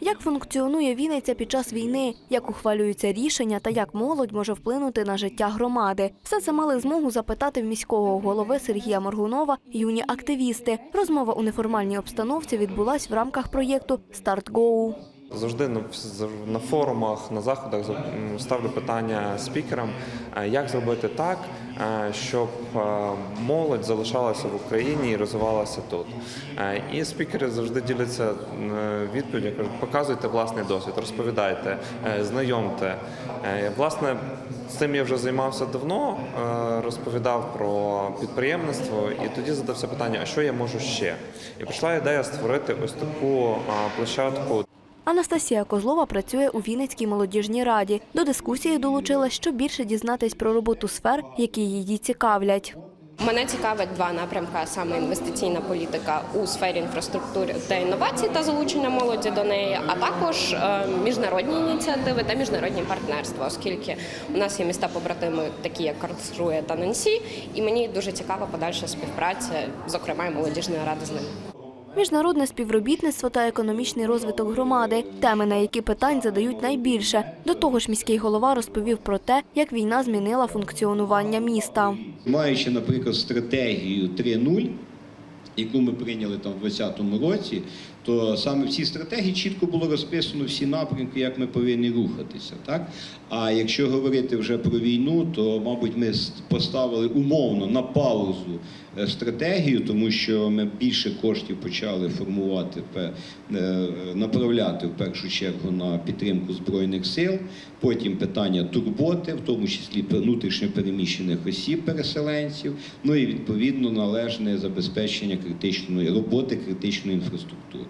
Як функціонує Вінниця під час війни, як ухвалюються рішення та як молодь може вплинути на життя громади? Все це мали змогу запитати в міського голови Сергія Моргунова юні активісти. Розмова у неформальній обстановці відбулась в рамках проєкту Старт Гоу. Завжди на, форумах, на заходах за- ставлю питання спікерам, е, як зробити так, е, щоб е, молодь залишалася в Україні і розвивалася тут. І спікери завжди діляться відповіддю, кажуть, показуйте власний досвід, розповідайте, знайомте. Власне, цим я вже займався давно, розповідав про підприємництво, і тоді задався питання, а що я можу ще? І прийшла ідея створити ось таку площадку Анастасія Козлова працює у Вінницькій молодіжній раді. До дискусії долучилась, щоб більше дізнатись про роботу сфер, які її цікавлять. Мене цікавить два напрямки: саме інвестиційна політика у сфері інфраструктури та інновацій та залучення молоді до неї, а також е, міжнародні ініціативи та міжнародні партнерства, оскільки у нас є міста побратими, такі як Карлсрує та Нансі, і мені дуже цікава подальша співпраця, зокрема молодіжної ради з ними. Міжнародне співробітництво та економічний розвиток громади теми, на які питань задають найбільше. До того ж, міський голова розповів про те, як війна змінила функціонування міста. Маючи, наприклад, стратегію 3.0, яку ми прийняли там в 2020 році, то саме в цій стратегії чітко було розписано всі напрямки, як ми повинні рухатися. Так? А якщо говорити вже про війну, то, мабуть, ми поставили умовно на паузу е, стратегію, тому що ми більше коштів почали формувати, е, направляти в першу чергу на підтримку збройних сил. Потім питання турботи, в тому числі внутрішньо переміщених осіб, переселенців. Ну і відповідно належне забезпечення критичної роботи критичної інфраструктури.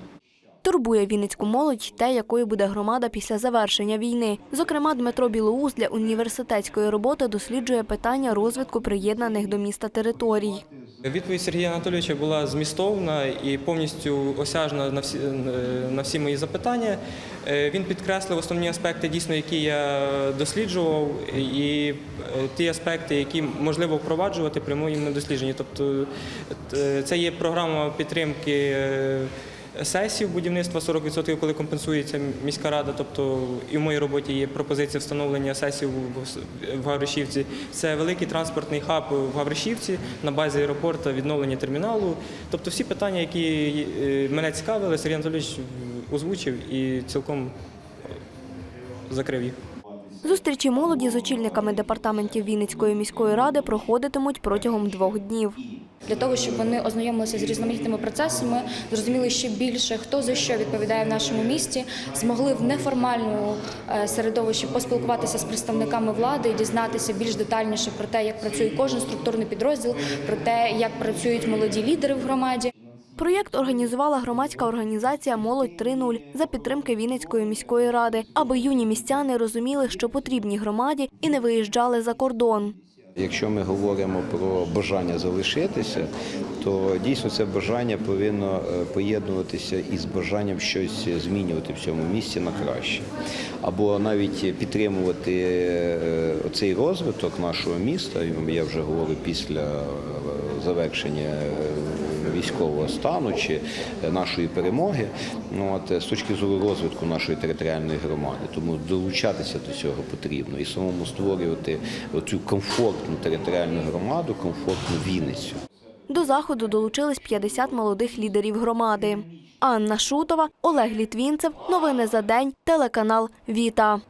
Турбує Вінницьку молодь те, якою буде громада після завершення війни. Зокрема, Дмитро Білоус для університетської роботи досліджує питання розвитку приєднаних до міста територій. Відповідь Сергія Анатолійовича була змістовна і повністю осяжна на всі, на всі мої запитання. Е, Він підкреслив основні аспекти, дійсно, які я досліджував, і е, ті аспекти, які можливо впроваджувати при моєму дослідженні. Тобто е, це є програма підтримки. Е, Сесів будівництва 40%, коли компенсується міська рада. Тобто і в моїй роботі є пропозиція встановлення сесів в- в Гавришівці. Це великий транспортний хаб в Гавришівці на базі аеропорту, відновлення терміналу. Тобто всі питання, які е, мене цікавили, Сергій Анатолійович озвучив і цілком закрив їх. Зустрічі молоді з очільниками департаментів Вінницької міської ради проходитимуть протягом двох днів. Для того, щоб вони ознайомилися з різноманітними процесами, зрозуміли ще більше, хто за що відповідає в нашому місті, змогли в неформальному е, середовищі поспілкуватися з представниками влади, і дізнатися більш детальніше про те, як працює кожен структурний підрозділ, про те, як працюють молоді лідери в громаді. Проєкт організувала громадська організація Молодь 3.0 за підтримки Вінницької міської ради, аби юні містяни розуміли, що потрібні громаді і не виїжджали за кордон. Якщо ми говоримо про бажання залишитися, то дійсно це бажання повинно е, поєднуватися із бажанням щось змінювати в цьому місці на краще, або навіть підтримувати е, цей розвиток нашого міста. Я вже говорю після е, завершення військового стану чи нашої перемоги. Ну, От, з точки зору розвитку нашої територіальної громади, тому долучатися до цього потрібно і самому створювати цю комфортну територіальну громаду, комфортну Вінницю. До заходу долучились 50 молодих лідерів громади. Анна Шутова, Олег Літвінцев. Новини за день. Телеканал Віта.